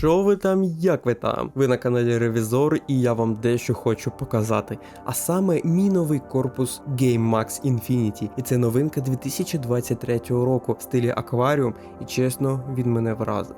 Що ви там, як ви там? Ви на каналі Ревізор, і я вам дещо хочу показати. А саме мій новий корпус Game Max Infinity. І це новинка 2023 року в стилі акваріум, і чесно, він мене вразив.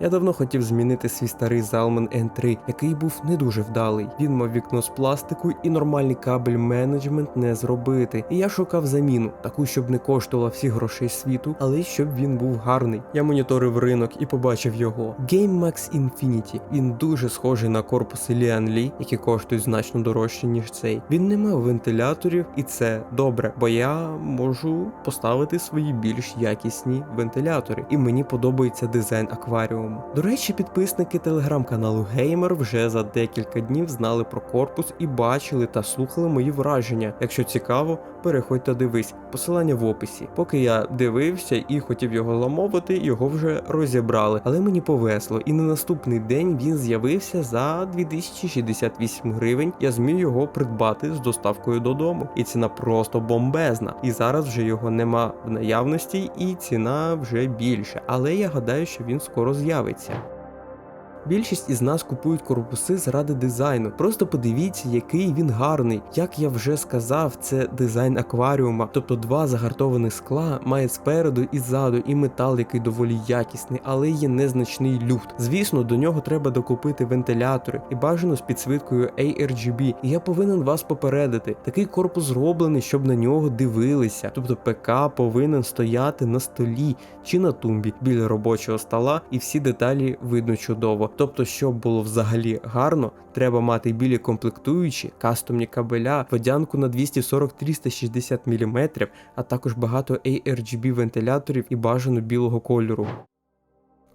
Я давно хотів змінити свій старий Zalman N3, який був не дуже вдалий. Він мав вікно з пластику і нормальний кабель менеджмент не зробити. І я шукав заміну, таку, щоб не коштувала всіх грошей світу, але й щоб він був гарний. Я моніторив ринок і побачив його. Game Max Infinity. Він дуже схожий на корпуси Li, які коштують значно дорожче, ніж цей. Він не мав вентиляторів, і це добре, бо я можу поставити свої більш якісні вентилятори. І мені подобається дизайн акваріуму. До речі, підписники телеграм-каналу Геймер вже за декілька днів знали про корпус і бачили та слухали мої враження. Якщо цікаво, переходь та дивись. Посилання в описі. Поки я дивився і хотів його замовити, його вже розібрали. Але мені повезло, і на наступний день він з'явився за 2068 гривень. Я зміг його придбати з доставкою додому. І ціна просто бомбезна. І зараз вже його нема в наявності, і ціна вже більше. Але я гадаю, що він скоро з'явиться з'явиться. Більшість із нас купують корпуси заради дизайну. Просто подивіться, який він гарний. Як я вже сказав, це дизайн акваріума, тобто два загартованих скла має спереду і ззаду, і метал, який доволі якісний, але є незначний люфт. Звісно, до нього треба докупити вентилятори і бажано з підсвіткою ARGB. І я повинен вас попередити. Такий корпус зроблений, щоб на нього дивилися. Тобто ПК повинен стояти на столі чи на тумбі біля робочого стола, і всі деталі видно чудово. Тобто, щоб було взагалі гарно, треба мати білі комплектуючі, кастомні кабеля, водянку на 240-360 мм, а також багато ARGB вентиляторів і бажано білого кольору.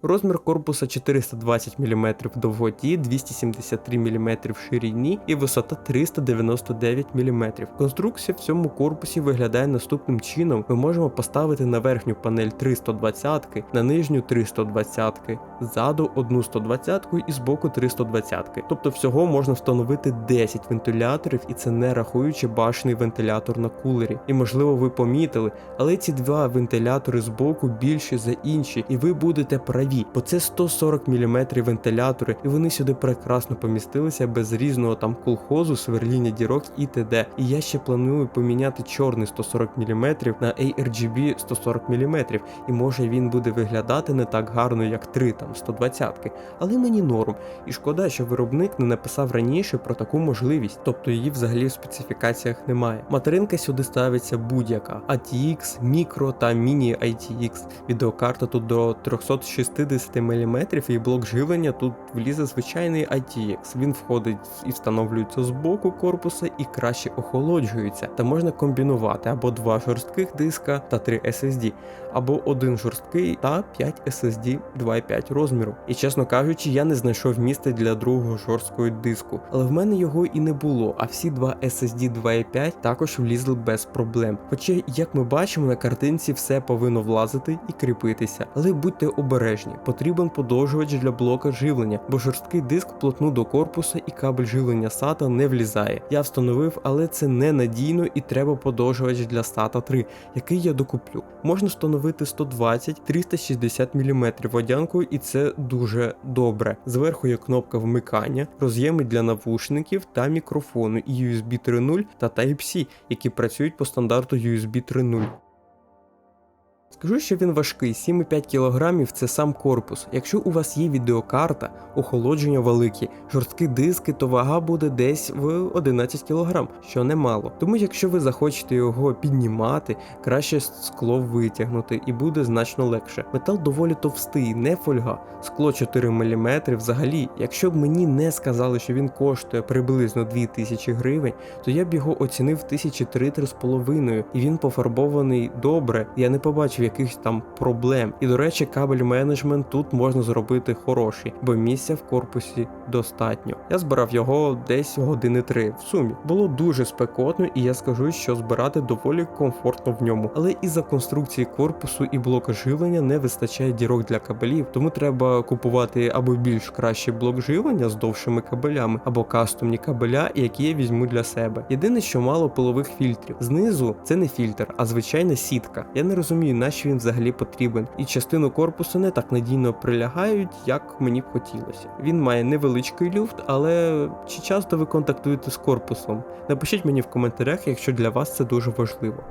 Розмір корпуса 420 мм в довготі, 273 мм в ширині і висота 399 мм. Конструкція в цьому корпусі виглядає наступним чином: ми можемо поставити на верхню панель 320, на нижню 320, ззаду одну 120 і збоку 320. Тобто всього можна встановити 10 вентиляторів, і це не рахуючи башний вентилятор на кулері. І можливо ви помітили, але ці два вентилятори збоку більші за інші, і ви будете праві бо це 140 мм вентилятори, і вони сюди прекрасно помістилися без різного там колхозу, сверління дірок і т.д. І я ще планую поміняти чорний 140 мм на ARGB 140 мм, і може він буде виглядати не так гарно, як 3 там 120 але мені норм. І шкода, що виробник не написав раніше про таку можливість, тобто її взагалі в специфікаціях немає. Материнка сюди ставиться будь-яка: ATX, Micro та Mini ITX. Відеокарта тут до 360 60 мм і блок живлення тут влізе звичайний ITX. Він входить і встановлюється з боку корпуса і краще охолоджується. Та можна комбінувати або два жорстких диска та 3 SSD, або один жорсткий та 5 SSD 2,5 розміру. І чесно кажучи, я не знайшов місця для другого жорсткого диску, але в мене його і не було. А всі два SSD 2,5 також влізли без проблем. Хоча, як ми бачимо, на картинці все повинно влазити і кріпитися, але будьте обережні потрібен подовжувач для блока живлення, бо жорсткий диск плотну до корпуса і кабель живлення SATA не влізає. Я встановив, але це ненадійно і треба подовжувач для SATA 3, який я докуплю. Можна встановити 120-360 мм водянку, і це дуже добре. Зверху є кнопка вмикання, роз'єми для навушників та мікрофону і USB 3.0 та Type-C, які працюють по стандарту USB 3.0. Скажу, що він важкий, 7,5 кг це сам корпус. Якщо у вас є відеокарта, охолодження великі, жорсткі диски, то вага буде десь в 11 кг, що немало. Тому якщо ви захочете його піднімати, краще скло витягнути і буде значно легше. Метал доволі товстий, не фольга, скло 4 мм. Взагалі, якщо б мені не сказали, що він коштує приблизно 2000 гривень, то я б його оцінив 1003-3,5 і він пофарбований добре. Я не побачив якихось там проблем. І до речі, кабель менеджмент тут можна зробити хороший, бо місця в корпусі достатньо. Я збирав його десь години три в сумі. Було дуже спекотно, і я скажу, що збирати доволі комфортно в ньому. Але із-за конструкції корпусу і блока живлення не вистачає дірок для кабелів, тому треба купувати або більш кращий блок живлення з довшими кабелями, або кастомні кабеля, які я візьму для себе. Єдине, що мало пилових фільтрів. Знизу це не фільтр, а звичайна сітка. Я не розумію, на навіщо він взагалі потрібен. І частину корпусу не так надійно прилягають, як мені б хотілося. Він має невеличкий люфт, але чи часто ви контактуєте з корпусом? Напишіть мені в коментарях, якщо для вас це дуже важливо.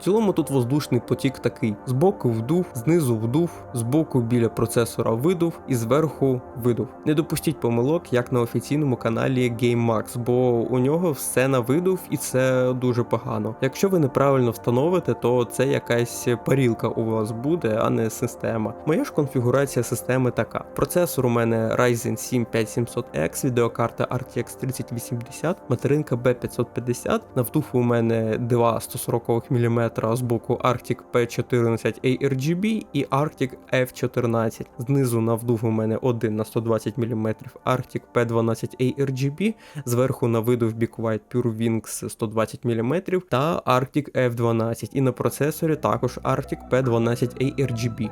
В цілому тут воздушний потік такий: збоку вдув, знизу вдув, збоку біля процесора видув і зверху видув. Не допустіть помилок, як на офіційному каналі GameMax, бо у нього все на видув і це дуже погано. Якщо ви неправильно встановите, то це якась парілка у вас буде, а не система. Моя ж конфігурація системи така: процесор у мене Ryzen 7 5700X, відеокарта RTX 3080, материнка B550, на вдув у мене два 140 мм з боку Arctic P14 ARGB і Arctic F14. Знизу на вдув у мене один на 120 мм Arctic P12 ARGB, зверху на видув Big White Pure Wings 120 мм та Arctic F12. І на процесорі також Arctic P12 ARGB.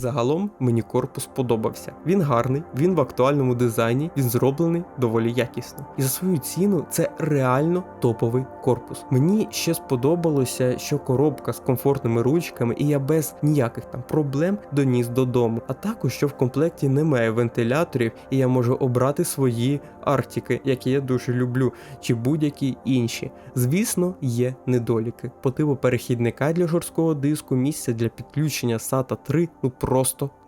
Загалом мені корпус подобався. Він гарний, він в актуальному дизайні, він зроблений доволі якісно. І за свою ціну це реально топовий корпус. Мені ще сподобалося, що коробка з комфортними ручками, і я без ніяких там проблем доніс додому. А також що в комплекті немає вентиляторів, і я можу обрати свої артики, які я дуже люблю, чи будь-які інші. Звісно, є недоліки. По типу перехідника для жорсткого диску, місця для підключення SATA 3 ну просто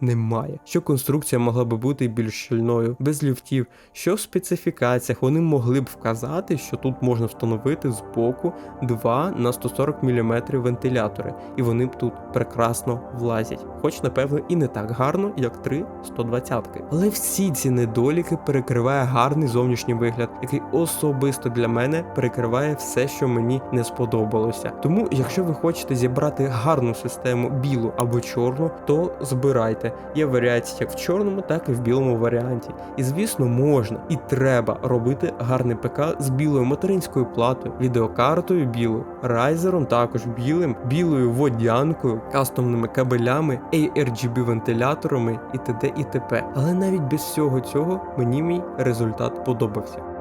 немає. Що конструкція могла би бути більш щільною, без люфтів, що в специфікаціях вони могли б вказати, що тут можна встановити з боку 2 на 140 мм вентилятори, і вони б тут прекрасно влазять. Хоч, напевно, і не так гарно, як 3 120-ки. Але всі ці недоліки перекриває гарний зовнішній вигляд, який особисто для мене перекриває все, що мені не сподобалося. Тому, якщо ви хочете зібрати гарну систему білу або чорну, то збирайте. Є варіації як в чорному, так і в білому варіанті. І звісно, можна і треба робити гарний ПК з білою материнською платою, відеокартою білою, райзером також білим, білою водянкою, кастомними кабелями, ARGB вентиляторами і т.д. і т.п. Але навіть без всього цього мені мій результат подобався.